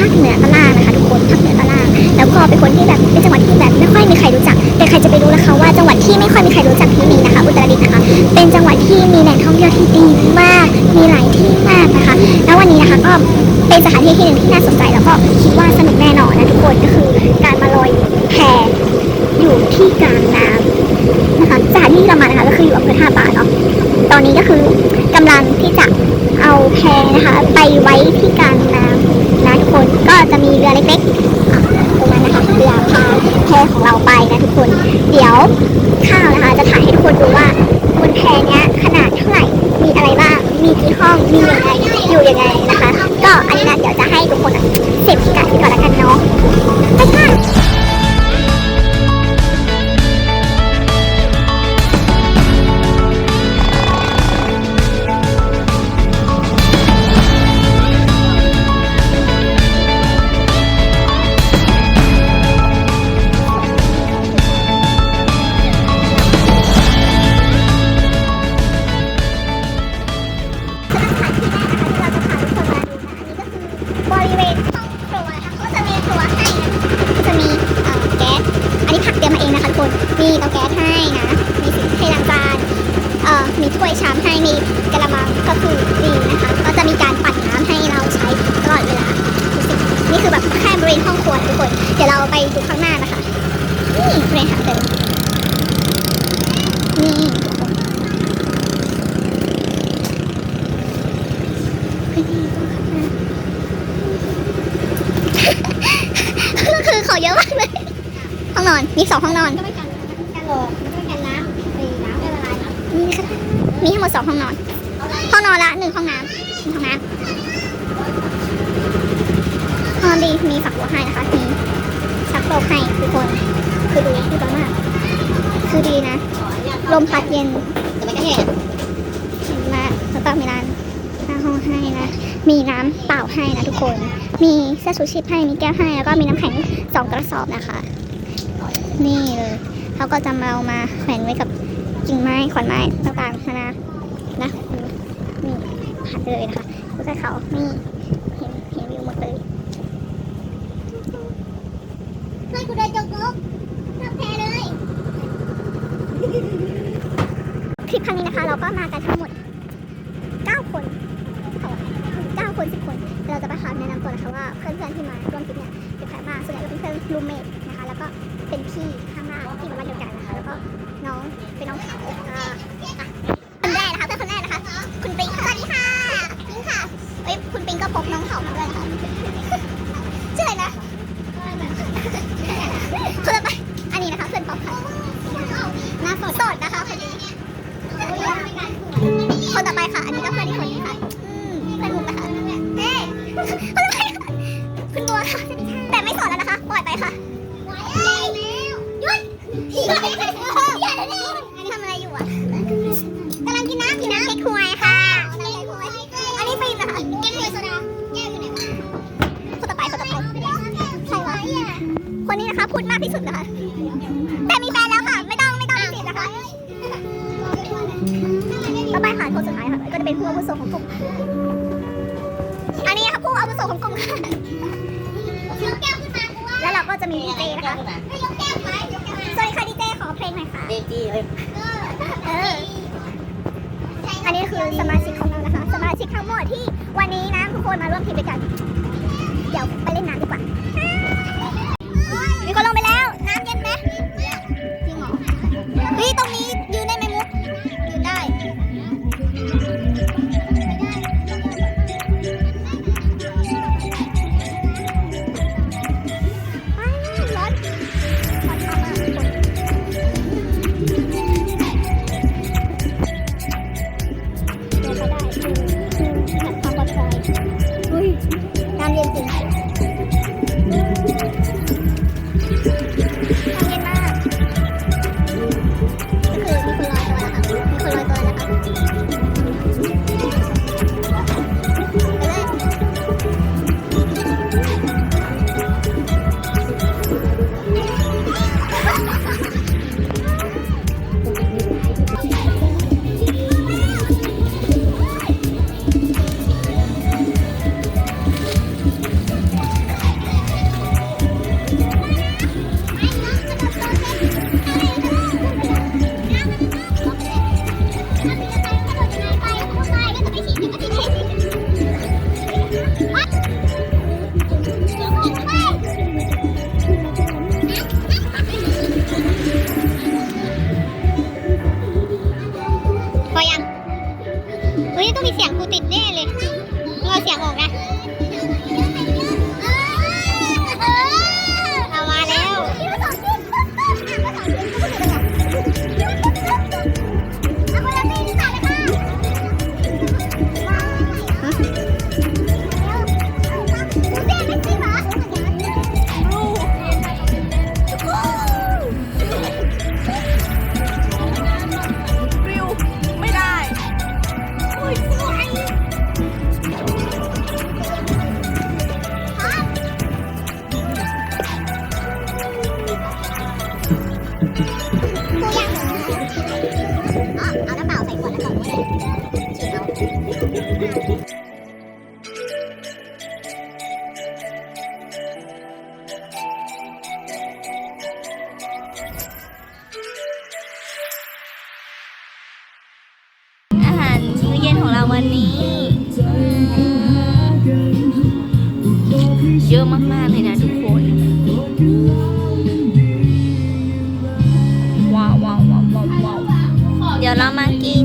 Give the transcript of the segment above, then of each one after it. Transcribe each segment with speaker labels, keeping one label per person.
Speaker 1: ภาคเหนือตะล่างนะคะทุกคนภาคเหนือตะล่างแล้วก็เป็นคนที่แบบเป็นจังหวัดที่แบบไม่ค่อยมีใครรู้จัก แต่ใครจะไปรู้นะคะว่าจังหวัดที่ไม่ค่อยมีใครรู้จักที่มีนะคะ อุตรดิตถ์นะคะ เป็นจังหวัดที่มีแหล่งท่องเที่ยวที่ดีมาก มีหลายที่มากนะคะ แล้ววันนี้นะคะก็เป็นสถานที่ที่หนึ่งที่น่าสนใจแล้วก็คิดว่าสนุกแน่นอนนะทุกคนก็คือการมาลอยแพอยู่ที่กลางน้ำนะคะสถานที่เรามานะคะก็คืออยู่อำเภอท่าป่าเนาะตอนนี้ก็คือกำลังที่จะเอาแพนะคะ ไปไว้ที่กลางน้ำ มีเรือเล็กๆตรงนั้นนะคะเรือพาแพของเราไปนะทุกคน เดี๋ยวข้าวนะคะ จะถ่ายให้ทุกคนดูว่าบนแพเนี้ยขนาดเท่าไหร่มีอะไรบ้างมีกี่ห้องมียังไง มีเตาแก๊สให้นะ มีสิงให้ล้างจานเอ่อมีถ้วยชามให้มีกระมังก็คือดีนะคะ ก็จะมีการปั่นน้ำให้เราใช้ตลอดเวลานี่คือแบบแค่บริเวณห้องครัวทุกคน เดี๋ยวเราไปดูข้างหน้านะคะ นี่บริเวณหางเดินนี่ก็คือเขาเยอะมากเลย ห้องนอนมีสองห้องนอน
Speaker 2: ก็ไม่กันกันโหลกไม่กันน้ำตีน้ำไม่ละลายนะ
Speaker 1: มีค่ะมีทั้งหมดสองห้องนอน ห้องนอนละหนึ่งห้องน้ำหนึ่งห้องน้ำห้องดีมีฝักบัวให้นะคะมีชักโครกให้ทุกคน คือดูดีมาก คือดีนะ ลมพัดเย็นแต่ไ
Speaker 2: ม่กระเห็น
Speaker 1: มาแล้วก็มีร้านหน้าห้องให้นะ มีน้ำเปล่าให้นะทุกคน มีเสื้อชูชีพให้ มีแก้วให้ แล้วก็มีน้ำแข็งสองกระสอบนะคะ นี่เลย เขาก็จะมาเอามาแขวนไว้กับกิ่งไม้ขอนไม้ต่างๆนานานะนี่หัดเลยนะคะดูจากเขานี่เห็นเห็นวิวหมดเลยเพ
Speaker 2: ื่อนกูเดินจงกรมท
Speaker 1: ำ
Speaker 2: แพ้
Speaker 1: เล
Speaker 2: ย
Speaker 1: คลิปครั้งนี้นะคะ เราก็มากันทั้ง พกน้องเขามาด้วยนะคะชื่ออะไรนะคนต่อไป อันนี้นะคะเพื่อนป๊อปค่ะหน้าสดสดนะคะคนนี้คนต่อไปค่ะ อันนี้ก็เพื่อนอีกคนนึงค่ะอืมเพื่อนมุกนะคะเฮ้คนต่อไปค่ะคุณบัวค่ะ แต่ไม่สอนแล้วนะคะ ปล่อยไปค่ะ ต่อไปค่ะคนสุดท้ายค่ะ ก็จะเป็นผู้อาวุโสของกลุ่ม อันนี้ค่ะผู้อาวุโสของกลุ่มค่ะแล้วเราก็จะมีดีเจนะคะสวัสดีค่ะดีเจขอเพลงหน่อยค่ะเดจ
Speaker 2: ีเลย
Speaker 1: เอออันนี้คือสมาชิกของเรานะคะ สมาชิกทั้งหมดที่วันนี้นะทุกคนมาร่วมทีมด้วยกัน เดี๋ยวไปเล่นน้ำดีกว่า คือ
Speaker 3: ของเราวันนี้ เยอะมากๆเลยนะทุกคน
Speaker 4: ว้าวว้าวว้าวว้าวว้า
Speaker 3: วเดี๋ยวเรามากิน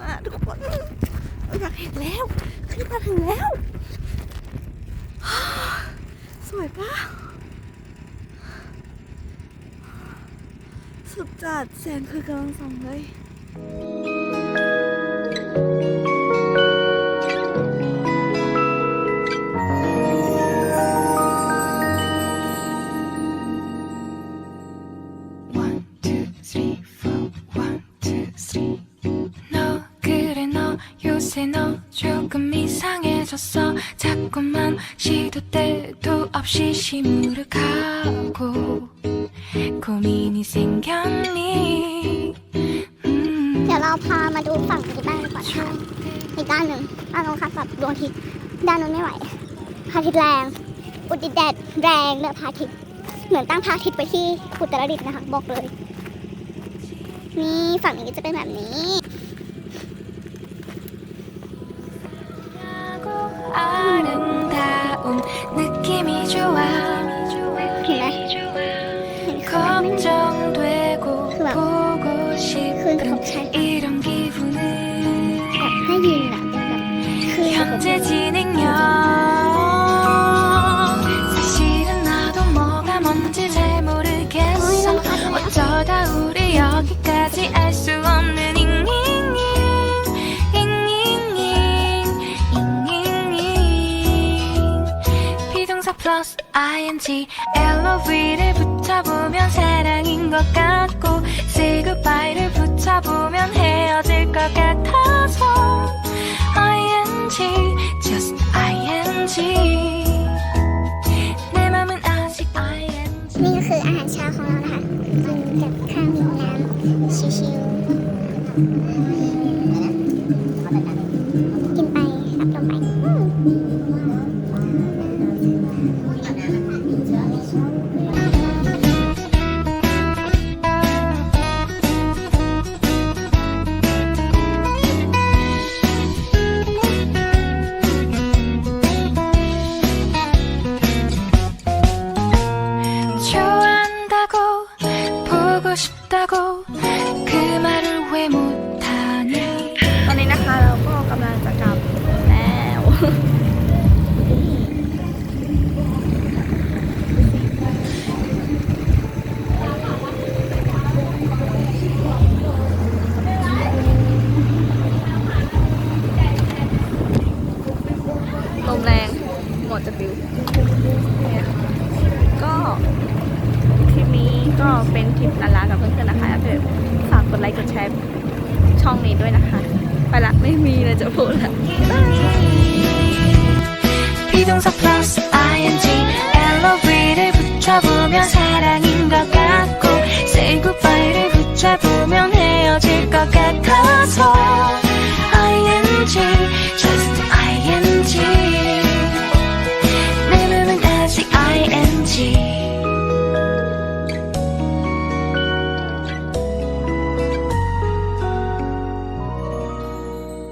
Speaker 5: มาทุกคนอยากเห็นแล้วขึ้นมาถึงแล้ว สวยปะสุดจัดแสงคือกำลังส่องเลย
Speaker 1: อีกด้านหนึ่งด้านตรงข้ามกับดวงอาทิตย์ด้านนู้นไม่ไหวพระอาทิตย์แรง อุดิแดดแรงเด้อพระอาทิตย์เหมือนตั้งพระอาทิตย์ไปที่อุตรดิตนะคะบอกเลย นี่ฝั่งนี้จะเป็นแบบนี้
Speaker 6: เห็นไหม
Speaker 1: เห็นเขา
Speaker 6: คือแบบคืนของฉัน 피동사 플러스 ing LOV를 붙여보면 사랑인 것 같고 Say goodbye를 붙여보면 헤어질 것 같아서 ING นี่
Speaker 1: ก็คืออาหารเช้าของเรานะคะกินกับข้าวมีน้ำชิวๆ
Speaker 4: 몰라.
Speaker 6: 비동석 플러스 ing LOV를 붙여보면 사랑인 것 같고 Say goodbye를 붙여보면 헤어질 것 같아서. Ing just ing 내 눈은 아직 ing